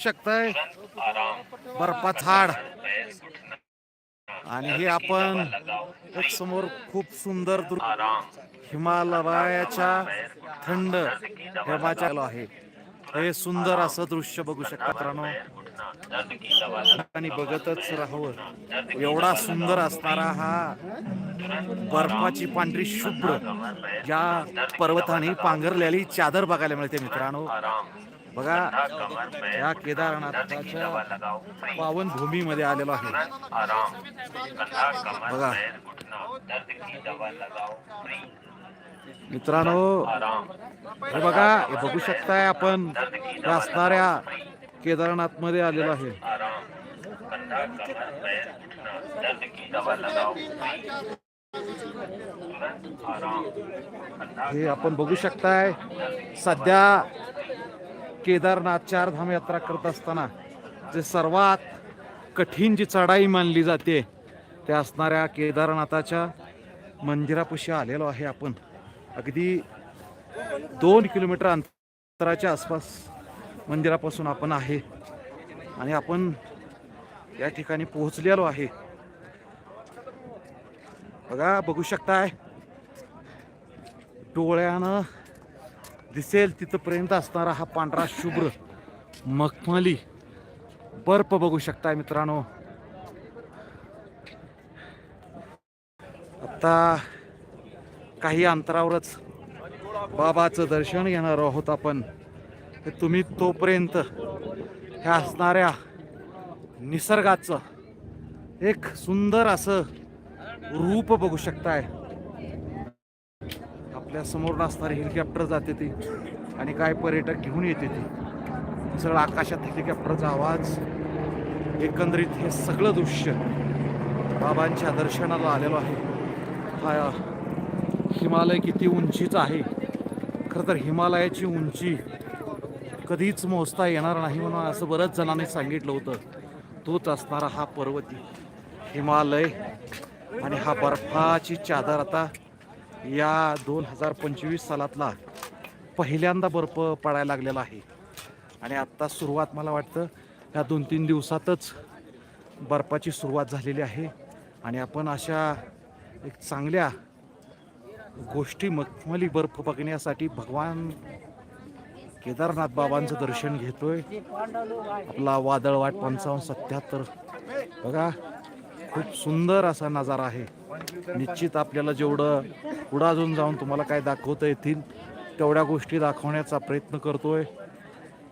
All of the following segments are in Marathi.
शकतंय. बर्फाच हाड आणि हे आपण एक समोर खूप सुंदर दृ- हिमालयाच्या थंड हिमाचल आहे. हे सुंदर असं दृश्य बघू शकता मित्रांनो. आणि बघतच राहावं. एवढा सुंदर असणारा हा बर्फाची पांढरी शुभ्र या पर्वताने पांघरलेली चादर बघायला मिळते मित्रांनो. बघा या केदारनाथाच्या पावन भूमीमध्ये आलेलो आहे. बघा. मित्रांनो हे बघा हे बघू शकताय आपण असणाऱ्या केदारनाथमध्ये आलेलो आहे. हे आपण बघू शकताय सध्या केदारनाथ चार धाम यात्रा करत असताना जे सर्वात कठीण जी चढाई मानली जाते त्या असणाऱ्या केदारनाथाच्या मंदिरापाशी आलेलो आहे आपण. अगदी दोन किलोमीटर अंतराच्या आसपास मंदिरापासून आपण आहे आणि आपण या ठिकाणी पोहोचलेलो आहे. बघा बघू शकताय. डोळ्यानं दिसेल तिथंपर्यंत असणारा हा पांढरा शुभ्र मखमली. बर्फ बघू शकताय मित्रांनो. आता काही अंतरावरच बाबाचं दर्शन घेणार आहोत आपण. तुम्ही तोपर्यंत ह्या असणाऱ्या निसर्गाचं एक सुंदर असं रूप बघू शकताय. आपल्यासमोर असणारे हेलिकॉप्टर जाते ती आणि काय पर्यटक घेऊन येते ती. सगळं आकाशात हेलिकॉप्टरचा आवाज एकंदरीत हे सगळं दृश्य बाबांच्या दर्शनाला आलेलो आहे. हा हिमालय किती उंचीचा आहे. खरं तर हिमालयाची उंची कधीच मोजता येणार नाही म्हणून असं बऱ्याच जणांनी सांगितलं होतं. तोच असणारा हा पर्वती हिमालय आणि हा बर्फाची चादर आता या दोन हजार पंचवीस सालातला पहिल्यांदा बर्फ पडायला लागलेला आहे. आणि आत्ता सुरुवात मला वाटतं या दोन तीन दिवसातच बर्फाची सुरुवात झालेली आहे. आणि आपण अशा एक चांगल्या गोष्टी मखमली बर्फ बघण्यासाठी भगवान केदारनाथ बाबांचं दर्शन घेतोय. आपला वादळवाट पंचावन्न सत्याहत्तर. बघा खूप सुंदर असा नजारा आहे. निश्चित आपल्याला जेवढं पुढं अजून जाऊन तुम्हाला काय दाखवता येतील तेवढ्या गोष्टी दाखवण्याचा प्रयत्न करतोय.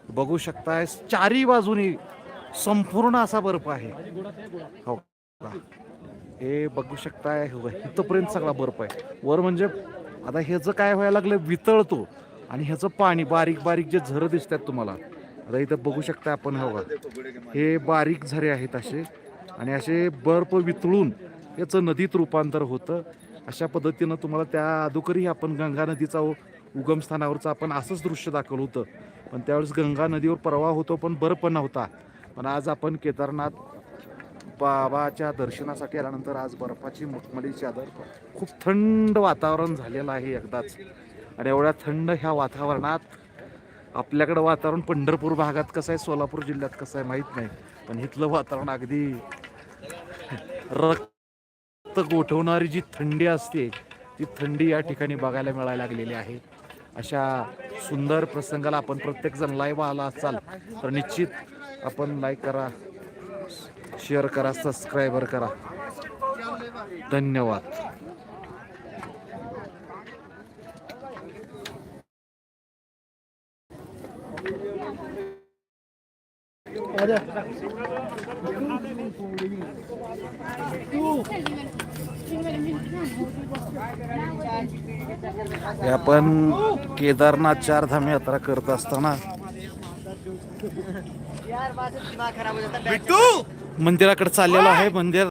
बघू शकताय चारी बाजूनी संपूर्ण असा बर्फ आहे. हो का? हे बघू शकताय हो, इथपर्यंत सगळा बर्फ आहे. वर म्हणजे आता ह्याचं काय व्हायला लागलं वितळतो. आणि ह्याचं पाणी बारीक बारीक जे झरं दिसतात तुम्हाला आता इथं बघू शकता आपण हो हवं हे बारीक झरे आहेत असे. आणि असे बर्फ वितळून याचं नदीत रूपांतर होतं. अशा पद्धतीनं तुम्हाला त्या अधोकरही आपण गंगा नदीचा उगमस्थानावरचं आपण असंच दृश्य दाखवलं होतं. पण त्यावेळेस गंगा नदीवर प्रवाह होतो पण बर्फ नव्हता. पण आज आपण केदारनाथ बाबाच्या दर्शनासाठी आल्यानंतर आज बर्फाची मखमली चादर खूप थंड वातावरण झालेलं आहे एकदाच. आणि एवढ्या थंड ह्या वातावरणात आपल्याकडं वातावरण पंढरपूर भागात कसं आहे सोलापूर जिल्ह्यात कसं आहे माहीत नाही. पण इथलं वातावरण अगदी रक्त गोठवणारी जी थंडी असते ती थंडी या ठिकाणी बघायला मिळायला लागलेली आहे. अशा सुंदर प्रसंगाला आपण प्रत्येक जण लाईव्ह आला असाल तर निश्चित आपण लाईक करा शेअर करा सबस्क्रायबर करा. धन्यवाद. आपण केदारनाथ चारधाम यात्रा करत असताना मंदिराकडे चाललेलो आहे मंदिर